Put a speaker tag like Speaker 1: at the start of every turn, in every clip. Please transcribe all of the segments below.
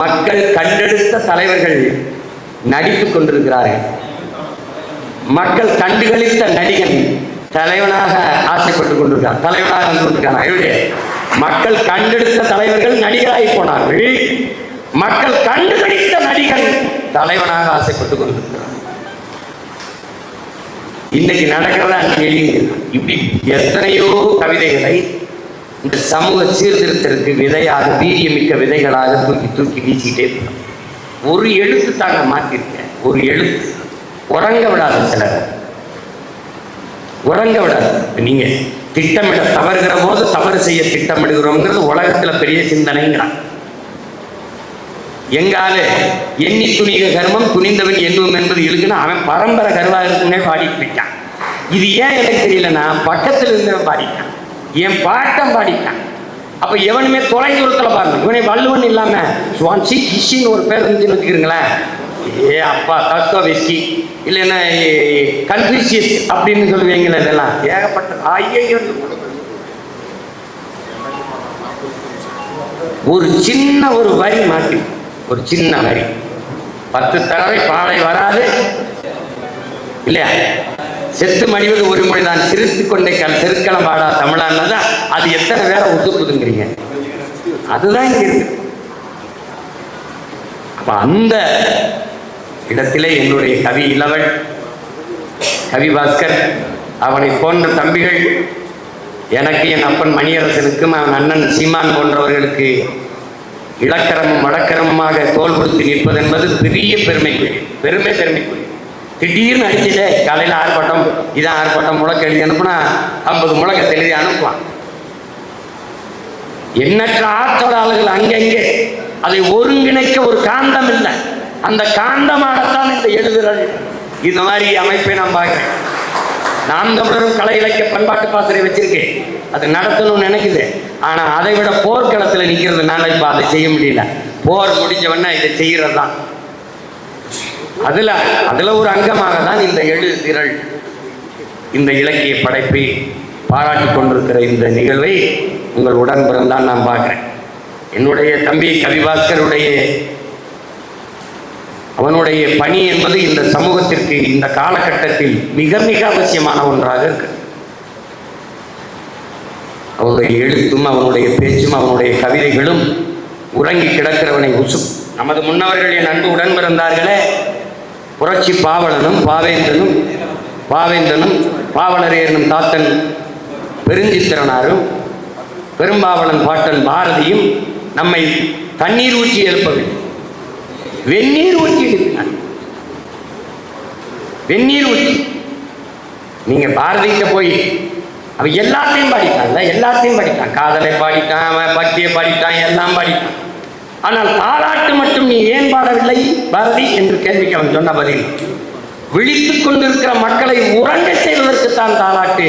Speaker 1: மக்கள் கண்டெடுத்த தலைவர்கள் நடித்துக் கொண்டிருக்கிறார்கள். மக்கள் கண்டுகளித்த நடிகன் தலைவனாக ஆசைப்பட்டுக் கொண்டிருக்கார் தலைவனாக வந்து கொண்டிருக்கார் மக்கள் கண்டெடுத்த தலைவர்கள் நடிகராகி போனார்கள். மக்கள் கண்டுகளித்த நடிகன் தலைவனாக ஆசைப்பட்டுக் கொண்டிருக்கிறார். இன்னைக்கு நடக்கிறதா கேள்வி இப்படி எத்தனையோ கவிதைகளை இந்த சமூக சீர்திருத்தத்திற்கு விதையாக வீரியமிக்க விதைகளாக தூக்கி தூக்கி வீசிக்கிட்டே போறோம். ஒரு எழுத்து தாங்க மாற்றிருக்கேன். ஒரு எழுத்து. உறங்க விடாத சிலர். உறங்க விடாது நீங்க திட்டமிட தவறுகிற போது தவறு செய்ய திட்டமிடுகிறோங்கிறது உலகத்துல பெரிய சிந்தனைங்கிறான். எங்காலே எண்ணி துணிக கர்மம் துணிந்தவன் எண்ணுவோம் என்பது இருக்குன்னா அவன் பரம்பரை கருவாக இருக்குன்னே பாடிட்டு போயிட்டான் இது ஏன் எனக்கு தெரியலன்னா பக்கத்துல இருந்தவன் பாடிட்டான். என் பாட்டம் பாடிட்டான். அப்போ எவனுமே தொலைஞ்சு தூரத்துல பாருங்க. இவனே வள்ளுவன் இல்லாம சுவான்சி கிஷின்னு ஒரு பேர் இருந்துச்சுன்னு வச்சுக்கிறீங்களேன் ஏ அப்பா தத்துவவிஸ்கி இல்லைன்னா கன்ஃபியூசியஸ் அப்படின்னு சொல்லுவீங்களே இதெல்லாம். ஏகப்பட்ட ஐயோ ஒரு சின்ன ஒரு வரி மாட்டி. ஒரு சின்ன வரி. பத்து தடவை பாலை வராது. இல்லையா? செத்து மடிவது ஒரு மொழிதான் சிரித்து கொண்டே கல் செருக்களம் பாடா தமிழான்னதான் அது எத்தனை பேரை ஒத்துக்குதுங்கிறீங்க அதுதான் இங்க இருக்கு. அப்ப அந்த இடத்திலே என்னுடைய கவி இளவன் கவி பாஸ்கர் அவனை போன்ற தம்பிகள் எனக்கு என் அப்பன் மணியரசனுக்கும் அவன் அண்ணன் சீமான் போன்றவர்களுக்கு இலக்கரமும் வடக்கரமுமாக தோல் கொடுத்து நிற்பது என்பது பெரிய பெருமைக்குரிய பெருமை பெருமைக்குரிய. திடீர்னு அடிச்சுட்டே காலையில் ஆர்ப்பாட்டம் இதான் ஆர்ப்பாட்டம் முழக்க எழுதி அனுப்புனா ஐம்பது முழக்க எழுதி அனுப்பலாம் எண்ணற்ற ஆற்றலாளர்கள் அங்கங்கே அதை ஒருங்கிணைக்க ஒரு காந்தம் இல்லை. அந்த காந்தமாகத்தான் இந்த எழுதுறது. இந்த மாதிரி அமைப்பை நான் பார்க்கிறேன். நான் தமிழரும் கலை இலக்கிய பண்பாட்டு பாசறை வச்சிருக்கேன். அது நடத்தணும்னு நினைக்குது. ஆனால் அதை விட போர்க்களத்தில் நிற்கிறது நான் இப்போ அதை செய்ய முடியல. போர் முடிஞ்சவொடனே இதை செய்கிறது தான் அதுல அதுல ஒரு அங்கமாக தான் இந்த எழு திரள் இந்த இலக்கிய படைப்பை பாராட்டி கொண்டிருக்கிற இந்த நிகழ்வை உங்கள் உடன்புறம் தான் நான் பார்க்கிறேன். என்னுடைய தம்பி கவிபாஸ்கருடைய அவனுடைய பணி என்பது இந்த சமூகத்திற்கு இந்த காலகட்டத்தில் மிக மிக அவசியமான ஒன்றாக இருக்கு அவனுடைய எழுத்தும் அவனுடைய பேச்சும் அவனுடைய கவிதைகளும் உறங்கி கிடக்கிறவனை உசு நமது முன்னவர்களின் நன்கு அன்பு உடன் பிறந்தார்களே புரட்சி பாவலனும் பாவேந்தனும் பாவேந்தனும் பாவலரே என்னும் தாத்தன் பெருஞ்சித்திரனாரும் பெரும்பாவலன் பாட்டன் பாரதியும் நம்மை தண்ணீர் ஊற்றி எழுப்பவில்லை. வெந்நீர் ஊற்றி எழுப்பினார். வெந்நீர் ஊற்றி. நீங்க பாரதியிட்ட போய் அவன் எல்லாத்தையும் பாடிட்டான்ல எல்லாத்தையும் படித்தான் காதலை பாடிட்டான் அவன் பக்தியை பாடிட்டான் எல்லாம் பாடிட்டான். ஆனால் தாலாட்டு மட்டும் நீ ஏன் பாடவில்லை? பாரதி என்று கேள்விக்கு அவன் சொன்ன பதில் விழித்துக் கொண்டிருக்கிற மக்களை உறங்க செய்வதற்குத்தான் தாலாட்டு.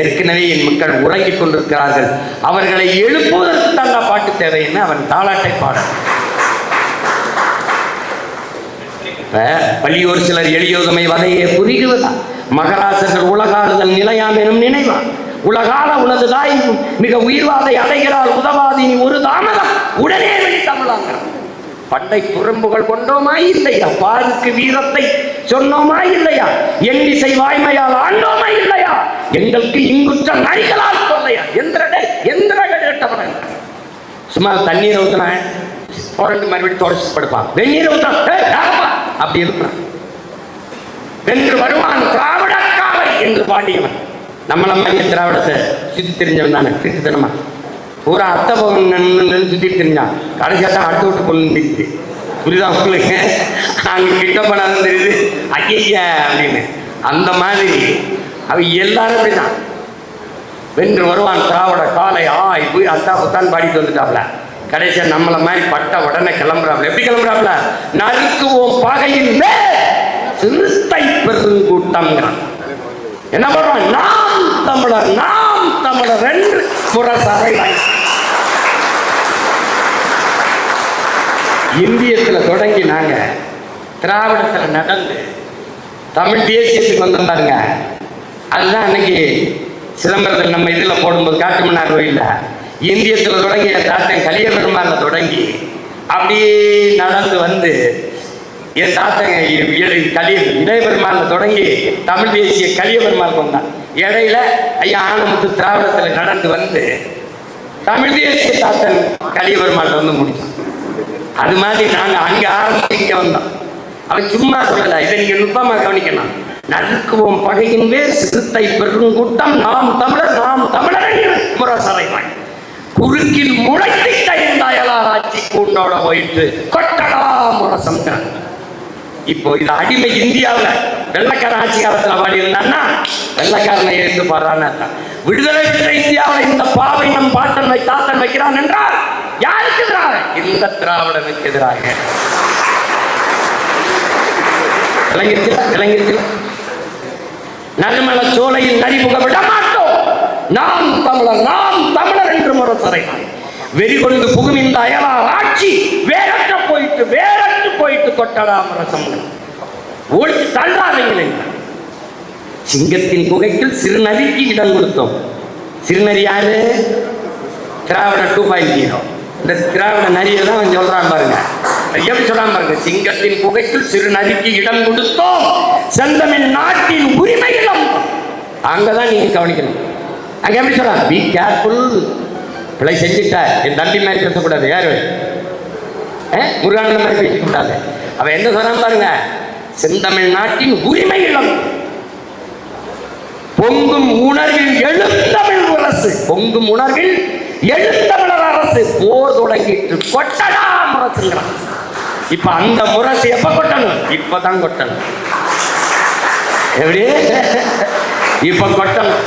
Speaker 1: ஏற்கனவே என் மக்கள் உறங்கிக் கொண்டிருக்கிறார்கள். அவர்களை எழுப்புவதற்கு தான் பாட்டு தேவை தேவைன்னு அவன் தாலாட்டை பாட. பள்ளியோர் சிலர் எளியோதமை வதையே புரிகிறதா? மகராசர்கள் உலகாறுதல் நிலையாம் எனும் நினைவா? உலகால உனது தாய் மிக உயிர்வாதை அடைகிறாள் உதவாதி நீ ஒரு தாமதம் உடனே வெளி தமிழாங்கிறான் பண்டை குறும்புகள் கொண்டோமா இல்லையா? பாருக்கு வீரத்தை சொன்னோமா இல்லையா? எண்ணிசை வாய்மையால் ஆண்டோமா இல்லையா? எங்களுக்கு இங்குற்ற நரிகளால் சொல்லையா எந்திரடே எந்திர கேட்டவன. சும்மா தண்ணீர் ஊத்துனேன் உடனே மறுபடியும் தொடச்சு படுப்பான் வெந்நீர் ஊத்தான் அப்படி இருக்கிறான் வென்று வருவான் திராவிடக்காவை என்று பாண்டியவன். நம்மள மாதிரி திராவிடத்தை சுத்தி தெரிஞ்சவன் தானே திருத்தனமா பூரா அத்தை பவன் சுத்தி தெரிஞ்சான். கடைசியாக தான் அடுத்து விட்டு பொண்ணு நிற்குது புரியுதா உங்களுக்கு? அங்கே கிட்ட போனாலும் தெரியுது. ஐயா அப்படின்னு. அந்த மாதிரி. அவ எல்லாரும் அப்படிதான். வென்று வருவான் திராவிட காலை ஆய் போய் அத்தா புத்தான் பாடிட்டு வந்துட்டாப்ல. கடைசியா நம்மள மாதிரி பட்ட உடனே கிளம்புறாப்ல. எப்படி கிளம்புறாப்ல? நறுக்குவோம் பகையின் மேல். சிறுத்தை பெருங்கூட்டம்ங்கிறான். என்ன பண்றான் தமிழர் நாம் தமிழர் என்று புறசரை இந்தியத்தில் தொடங்கி நாங்கள் திராவிடத்தில் நடந்து தமிழ் தேசியத்துக்கு வந்தோம் பாருங்க. அதுதான் அன்னைக்கு சிதம்பரத்தில் நம்ம இதில் போடும்போது காட்டுமன்னார் கோயிலில். இந்தியத்தில் தொடங்கி என் தாத்தன் கலிய பெருமாள்ல தொடங்கி அப்படியே நடந்து வந்து என் தாத்தங்க கலிய இளையபெருமாள் தொடங்கி தமிழ் தேசிய கலியபெருமாள் கொண்டான். இடையில ஐயா ஆனமுத்து திராவிடத்தில் நடந்து வந்து தமிழ் தேசிய தாத்தன் கலியபெருமாள் வந்து முடிச்சான் அது மாதிரி நாங்க அங்க ஆரம்பிச்சு இங்க வந்தோம். அவன் சும்மா சொல்லல இதை நீங்க நுட்பமா கவனிக்கணும். நறுக்குவோம் பகையின் வேர் சிறுத்தை பெருங்கூட்டம் நாம் தமிழர் நாம் தமிழர் என்று குறுக்கில் முளைத்து இந்த ஆட்சி கூண்டோட போயிட்டு கொட்டடா முரசம் இப்போ இது அடிமை இந்தியாவில் வெள்ளக்கார ஆட்சி காலத்தில் பாடி இருந்தான்னா வெள்ளக்காரனை எழுந்து பாடுறான்னு விடுதலை பெற்ற இந்தியாவில் இந்த பாவை நம் பாட்டன் வை தாத்தன் வைக்கிறான் என்றால் யாருக்கு எதிராக? இந்த திராவிடனுக்கு எதிராக. விளங்கிருச்சுல விளங்கிருச்சுல நறுமண சோலையில் நரிமுக விட மாட்டோம். நாம் தமிழர் நாம் தமிழர் என்று முரசறைவான் வெறி கொண்டு புகும் இந்த அயலார் ஆட்சி வேறற்ற போயிட்டு வேறற்று போயிட்டு கொட்டடா ஓடி ஒழிச்சு தள்ளாதீங்களே சிங்கத்தின் குகைக்குள் சிறுநரிக்கு இடம் கொடுத்தோம். சிறுநரி யாரு? Dravida two point zero. இந்த திராவிட நரியை தான் அவன் சொல்றான் பாருங்க. எப்படி சொல்றான் பாருங்க? சிங்கத்தின் குகைக்குள் சிறுநரிக்கு இடம் கொடுத்தோம். செந்தமிழ் நாட்டின் உரிமைகளும். அங்கதான் நீங்க கவனிக்கணும். அங்க எப்படி சொல்றான்? பி கேர்ஃபுல் பிழை செஞ்சுட்ட. என் தம்பி மாதிரி பேசக்கூடாது. யாரு? முருகானந்த மாதிரி பேசக்கூடாது. அவன் என்ன சொல்றான் பாருங்க? செந்தமிழ் நாட்டின் உரிமைகளும் பொங்கும் உணர்வில் எழுந்தமிழ் அரசு. பொங்கும் உணர்வில் எழுந்தமிழர் அரசு. போர் தொடங்கிட்டு கொட்டடா முரசுங்கிறான் இப்ப அந்த முரசு எப்ப கொட்டணும்? இப்பதான் கொட்டணும். எப்படி? இப்ப கொட்டணும்.